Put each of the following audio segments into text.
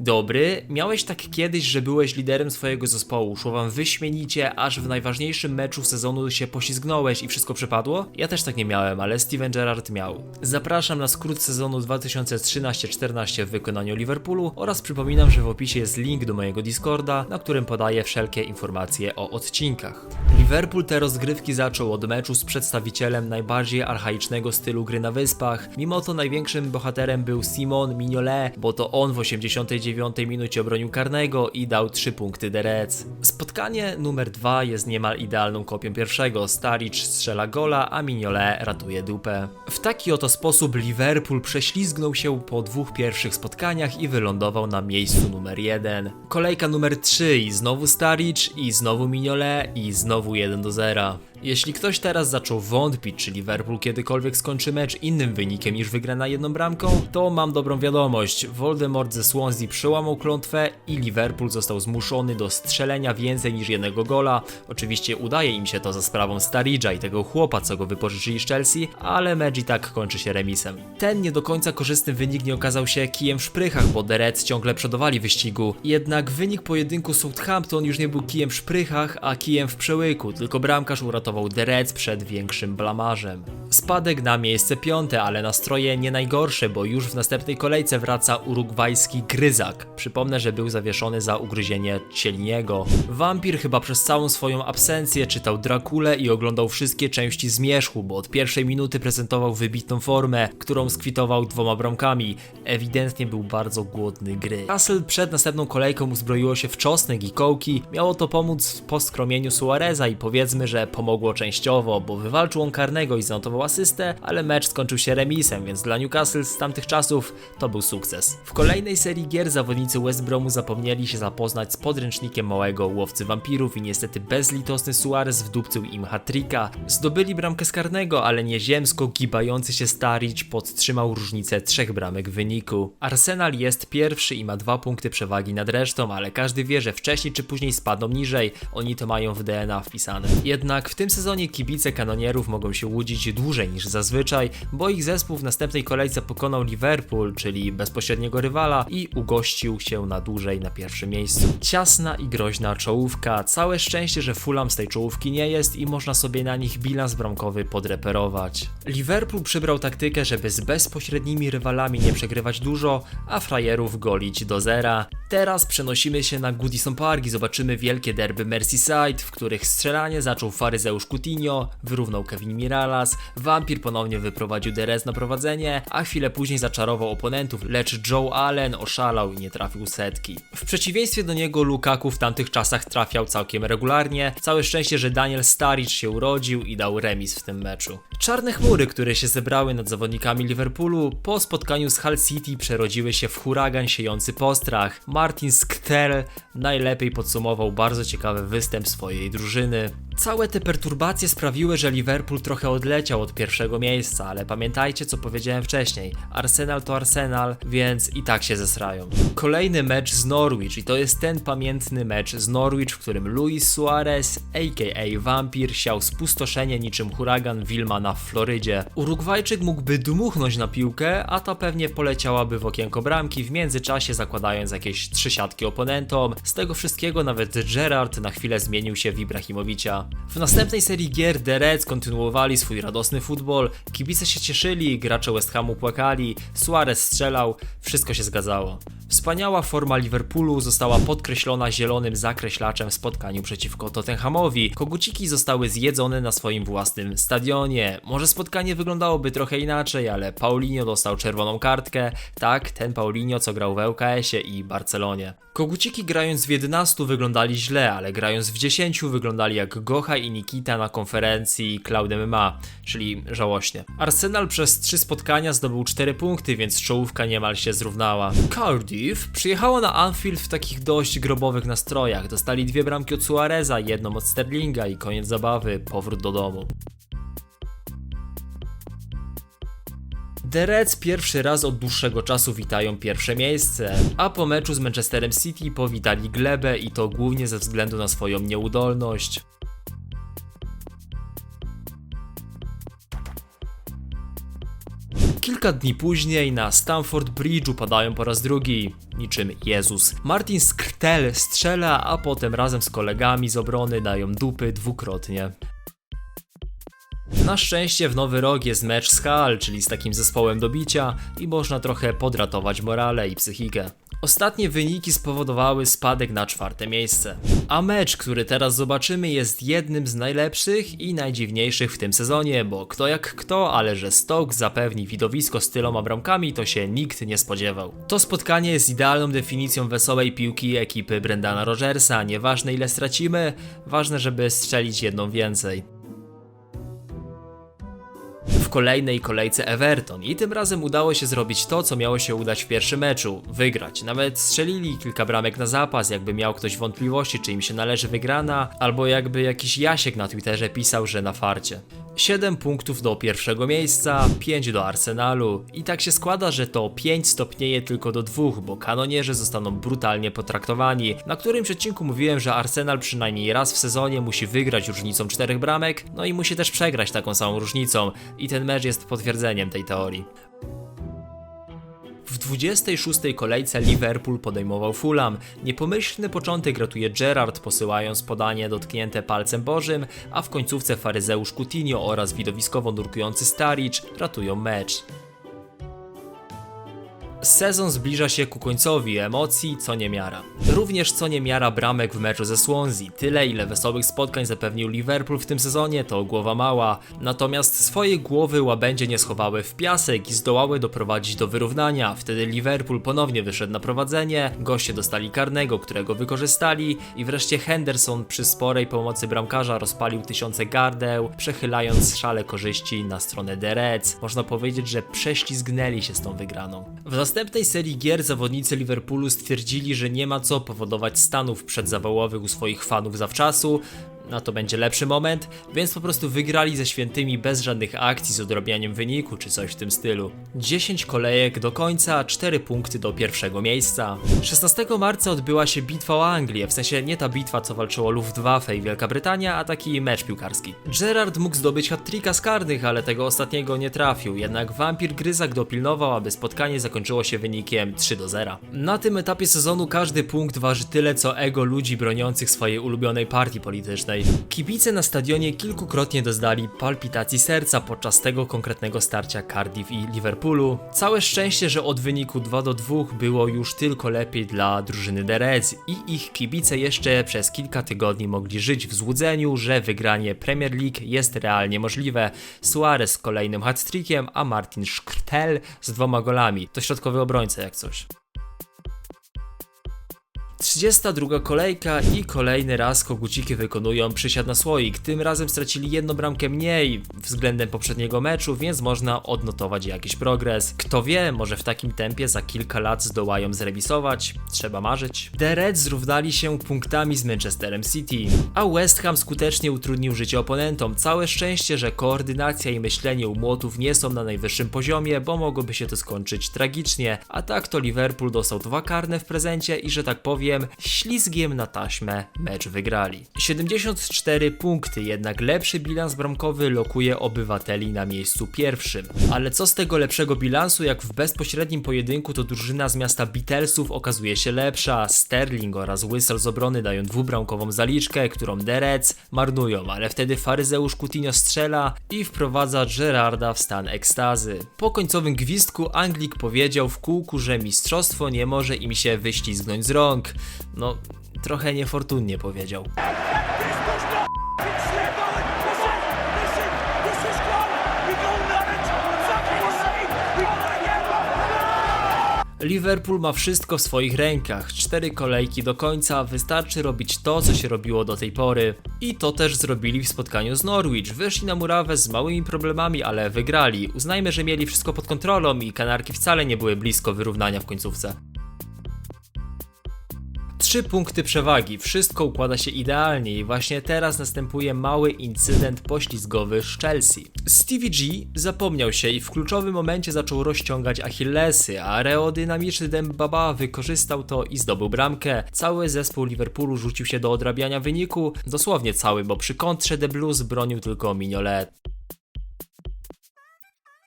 Dobry, miałeś tak kiedyś, że byłeś liderem swojego zespołu, szło wam wyśmienicie, aż w najważniejszym meczu sezonu się poślizgnąłeś i wszystko przepadło? Ja też tak nie miałem, ale Steven Gerrard miał. Zapraszam na skrót sezonu 2013-14 w wykonaniu Liverpoolu oraz przypominam, że w opisie jest link do mojego Discorda, na którym podaję wszelkie informacje o odcinkach. Liverpool te rozgrywki zaczął od meczu z przedstawicielem najbardziej archaicznego stylu gry na wyspach. Mimo to największym bohaterem był Simon Mignolet, bo to on w 89 minucie obronił karnego i dał 3 punkty The Reds. Spotkanie numer 2 jest niemal idealną kopią pierwszego. Staric strzela gola, a Mignolet ratuje dupę. W taki oto sposób Liverpool prześlizgnął się po dwóch pierwszych spotkaniach i wylądował na miejscu numer 1. Kolejka numer 3 i znowu Staric i znowu Mignolet i znowu 1 do 0. Jeśli ktoś teraz zaczął wątpić, czy Liverpool kiedykolwiek skończy mecz innym wynikiem niż wygrana jedną bramką, to mam dobrą wiadomość. Voldemort ze Swansea przełamał klątwę i Liverpool został zmuszony do strzelenia więcej niż jednego gola. Oczywiście udaje im się to za sprawą Starridge'a i tego chłopa, co go wypożyczyli z Chelsea, ale mecz i tak kończy się remisem. Ten nie do końca korzystny wynik nie okazał się kijem w szprychach, bo The Reds ciągle przodowali wyścigu. Jednak wynik pojedynku Southampton już nie był kijem w szprychach, a kijem w przełyku, tylko bramkarz uratował Reds przed większym blamarzem. Spadek na miejsce piąte, ale nastroje nie najgorsze, bo już w następnej kolejce wraca urugwajski Gryzak. Przypomnę, że był zawieszony za ugryzienie Cieliniego. Wampir chyba przez całą swoją absencję czytał Drakulę i oglądał wszystkie części Zmierzchu, bo od pierwszej minuty prezentował wybitną formę, którą skwitował dwoma bramkami. Ewidentnie był bardzo głodny gry. Castle przed następną kolejką uzbroiło się w czosnek i kołki. Miało to pomóc w poskromieniu Suareza i powiedzmy, że pomogło częściowo, bo wywalczył on karnego i zanotował asystę, ale mecz skończył się remisem, więc dla Newcastle z tamtych czasów to był sukces. W kolejnej serii gier zawodnicy West Bromu zapomnieli się zapoznać z podręcznikiem małego łowcy wampirów i niestety bezlitosny Suarez wdupcył im hat-tricka. Zdobyli bramkę z karnego, ale nieziemsko gibający się Staric podtrzymał różnicę trzech bramek w wyniku. Arsenal jest pierwszy i ma dwa punkty przewagi nad resztą, ale każdy wie, że wcześniej czy później spadną niżej. Oni to mają w DNA wpisane. Jednak w tym sezonie kibice kanonierów mogą się łudzić dłużej niż zazwyczaj, bo ich zespół w następnej kolejce pokonał Liverpool, czyli bezpośredniego rywala i ugościł się na dłużej na pierwszym miejscu. Ciasna i groźna czołówka. Całe szczęście, że Fulham z tej czołówki nie jest i można sobie na nich bilans bramkowy podreperować. Liverpool przybrał taktykę, żeby z bezpośrednimi rywalami nie przegrywać dużo, a frajerów golić do zera. Teraz przenosimy się na Goodison Park i zobaczymy wielkie derby Merseyside, w których strzelanie zaczął faryzeusz Coutinho, wyrównał Kevin Miralas, Wampir ponownie wyprowadził Derez na prowadzenie, a chwilę później zaczarował oponentów, lecz Joe Allen oszalał i nie trafił setki. W przeciwieństwie do niego Lukaku w tamtych czasach trafiał całkiem regularnie. Całe szczęście, że Daniel Sturridge się urodził i dał remis w tym meczu. Czarne chmury, które się zebrały nad zawodnikami Liverpoolu po spotkaniu z Hull City przerodziły się w huragan siejący postrach. Martin Sktel najlepiej podsumował bardzo ciekawy występ swojej drużyny. Całe te perturbacje sprawiły, że Liverpool trochę odleciał od pierwszego miejsca, ale pamiętajcie co powiedziałem wcześniej. Arsenal to Arsenal, więc i tak się zesrają. Kolejny mecz z Norwich i to jest ten pamiętny mecz z Norwich, w którym Luis Suarez, a.k.a. Vampir, siał spustoszenie niczym huragan Wilmana w Florydzie. Urugwajczyk mógłby dmuchnąć na piłkę, a ta pewnie poleciałaby w okienko bramki, w międzyczasie zakładając jakieś trzy siatki oponentom. Z tego wszystkiego nawet Gerard na chwilę zmienił się w Ibrahimowicza. W następnej serii gier The Reds kontynuowali swój radosny futbol, kibice się cieszyli, gracze West Hamu płakali, Suarez strzelał, wszystko się zgadzało. Wspaniała forma Liverpoolu została podkreślona zielonym zakreślaczem w spotkaniu przeciwko Tottenhamowi. Koguciki zostały zjedzone na swoim własnym stadionie. Może spotkanie wyglądałoby trochę inaczej, ale Paulinho dostał czerwoną kartkę. Tak, ten Paulinho, co grał w ŁKS-ie i Barcelonie. Koguciki grając w 11 wyglądali źle, ale grając w 10 wyglądali jak Gocha i Nikita na konferencji Cloud MMA, czyli żałośnie. Arsenal przez 3 spotkania zdobył 4 punkty, więc czołówka niemal się zrównała. Cardiff przyjechało na Anfield w takich dość grobowych nastrojach. Dostali dwie bramki od Suareza, jedną od Sterlinga i koniec zabawy, powrót do domu. The Reds pierwszy raz od dłuższego czasu witają pierwsze miejsce, a po meczu z Manchesterem City powitali glebę i to głównie ze względu na swoją nieudolność. Kilka dni później na Stamford Bridge upadają po raz drugi, niczym Jezus. Martin Skrtel strzela, a potem razem z kolegami z obrony dają dupy dwukrotnie. Na szczęście w Nowy Rok jest mecz z Hal, czyli z takim zespołem do bicia i można trochę podratować morale i psychikę. Ostatnie wyniki spowodowały spadek na czwarte miejsce. A mecz, który teraz zobaczymy jest jednym z najlepszych i najdziwniejszych w tym sezonie, bo kto jak kto, ale że Stoke zapewni widowisko z tyloma bramkami to się nikt nie spodziewał. To spotkanie jest idealną definicją wesołej piłki ekipy Brendana Rogersa, nieważne ile stracimy, ważne żeby strzelić jedną więcej w kolejnej kolejce Everton i tym razem udało się zrobić to, co miało się udać w pierwszym meczu wygrać. Nawet strzelili kilka bramek na zapas, jakby miał ktoś wątpliwości, czy im się należy wygrana, albo jakby jakiś Jasiek na Twitterze pisał, że na farcie. 7 punktów do pierwszego miejsca, 5 do Arsenalu i tak się składa, że to 5 stopnieje tylko do 2, bo kanonierzy zostaną brutalnie potraktowani. Na którymś odcinku mówiłem, że Arsenal przynajmniej raz w sezonie musi wygrać różnicą 4 bramek, no i musi też przegrać taką samą różnicą i ten mecz jest potwierdzeniem tej teorii. W 26. kolejce Liverpool podejmował Fulham. Niepomyślny początek ratuje Gerrard posyłając podanie dotknięte palcem bożym, a w końcówce faryzeusz Coutinho oraz widowiskowo nurkujący Staricz ratują mecz. Sezon zbliża się ku końcowi, emocji co niemiara. Również co niemiara bramek w meczu ze Swansea. Tyle ile wesołych spotkań zapewnił Liverpool w tym sezonie to głowa mała. Natomiast swoje głowy łabędzie nie schowały w piasek i zdołały doprowadzić do wyrównania. Wtedy Liverpool ponownie wyszedł na prowadzenie, goście dostali karnego, którego wykorzystali i wreszcie Henderson przy sporej pomocy bramkarza rozpalił tysiące gardeł, przechylając szale korzyści na stronę The Reds. Można powiedzieć, że prześlizgnęli się z tą wygraną. W następnej serii gier zawodnicy Liverpoolu stwierdzili, że nie ma co powodować stanów przedzawałowych u swoich fanów zawczasu, na to będzie lepszy moment, więc po prostu wygrali ze świętymi bez żadnych akcji z odrabianiem wyniku czy coś w tym stylu. 10 kolejek do końca, 4 punkty do pierwszego miejsca. 16 marca odbyła się bitwa o Anglię, w sensie nie ta bitwa co walczyło Luftwaffe i Wielka Brytania, a taki mecz piłkarski. Gerard mógł zdobyć hat-tricka z karnych, ale tego ostatniego nie trafił, jednak wampir Gryzak dopilnował, aby spotkanie zakończyło się wynikiem 3 do 0. Na tym etapie sezonu każdy punkt waży tyle co ego ludzi broniących swojej ulubionej partii politycznej. Kibice na stadionie kilkukrotnie doznali palpitacji serca podczas tego konkretnego starcia Cardiff i Liverpoolu. Całe szczęście, że od wyniku 2 do 2 było już tylko lepiej dla drużyny The Reds i ich kibice jeszcze przez kilka tygodni mogli żyć w złudzeniu, że wygranie Premier League jest realnie możliwe. Suarez z kolejnym hat-trickiem, a Martin Szkrtel z dwoma golami. To środkowy obrońca jak coś. 32 kolejka i kolejny raz koguciki wykonują przysiad na słoik. Tym razem stracili jedną bramkę mniej względem poprzedniego meczu, więc można odnotować jakiś progres. Kto wie, może w takim tempie za kilka lat zdołają zremisować. Trzeba marzyć. The Reds zrównali się punktami z Manchesterem City, a West Ham skutecznie utrudnił życie oponentom. Całe szczęście, że koordynacja i myślenie u młotów nie są na najwyższym poziomie, bo mogłoby się to skończyć tragicznie. A tak to Liverpool dostał dwa karne w prezencie i że tak powiem ślizgiem na taśmę mecz wygrali. 74 punkty, jednak lepszy bilans bramkowy lokuje obywateli na miejscu pierwszym. Ale co z tego lepszego bilansu, jak w bezpośrednim pojedynku to drużyna z miasta Beatlesów okazuje się lepsza. Sterling oraz Whistle z obrony dają dwubramkową zaliczkę, którą Reds marnują, ale wtedy faryzeusz Coutinho strzela i wprowadza Gerarda w stan ekstazy. Po końcowym gwizdku Anglik powiedział w kółku, że mistrzostwo nie może im się wyślizgnąć z rąk. No, trochę niefortunnie powiedział. Liverpool ma wszystko w swoich rękach. Cztery kolejki do końca, wystarczy robić to, co się robiło do tej pory. I to też zrobili w spotkaniu z Norwich. Wyszli na murawę z małymi problemami, ale wygrali. Uznajmy, że mieli wszystko pod kontrolą i kanarki wcale nie były blisko wyrównania w końcówce. Trzy punkty przewagi, wszystko układa się idealnie i właśnie teraz następuje mały incydent poślizgowy z Chelsea. Stevie G zapomniał się i w kluczowym momencie zaczął rozciągać achillesy, a aerodynamiczny Dembaba wykorzystał to i zdobył bramkę. Cały zespół Liverpoolu rzucił się do odrabiania wyniku, dosłownie cały, bo przy kontrze The Blues bronił tylko Mignolet.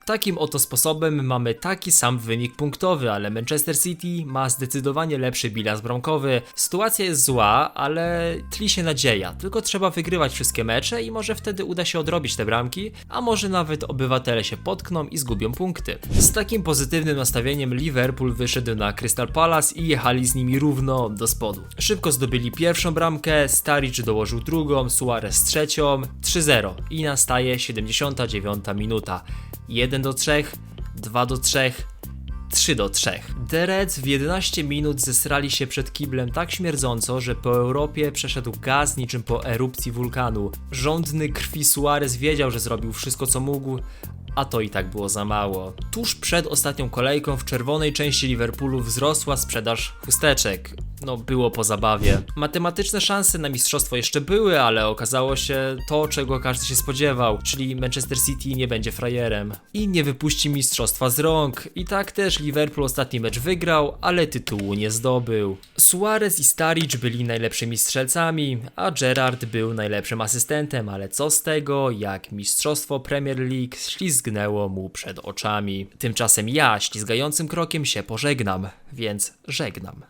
Takim oto sposobem mamy taki sam wynik punktowy, ale Manchester City ma zdecydowanie lepszy bilans bramkowy. Sytuacja jest zła, ale tli się nadzieja. Tylko trzeba wygrywać wszystkie mecze i może wtedy uda się odrobić te bramki, a może nawet obywatele się potkną i zgubią punkty. Z takim pozytywnym nastawieniem Liverpool wyszedł na Crystal Palace i jechali z nimi równo do spodu. Szybko zdobyli pierwszą bramkę, Staricz dołożył drugą, Suarez trzecią, 3-0 i nastaje 79 minuta. 1 do 3, 2 do 3, 3 do 3. The Reds w 11 minut zesrali się przed kiblem tak śmierdząco, że po Europie przeszedł gaz niczym po erupcji wulkanu. Żądny krwi Suarez wiedział, że zrobił wszystko co mógł, a to i tak było za mało. Tuż przed ostatnią kolejką w czerwonej części Liverpoolu wzrosła sprzedaż chusteczek. No, było po zabawie. Matematyczne szanse na mistrzostwo jeszcze były, ale okazało się to, czego każdy się spodziewał, czyli Manchester City nie będzie frajerem i nie wypuści mistrzostwa z rąk. I tak też Liverpool ostatni mecz wygrał, ale tytułu nie zdobył. Suarez i Staricz byli najlepszymi strzelcami, a Gerrard był najlepszym asystentem, ale co z tego, jak mistrzostwo Premier League ślizgnęło mu przed oczami. Tymczasem ja ślizgającym krokiem się pożegnam, więc żegnam.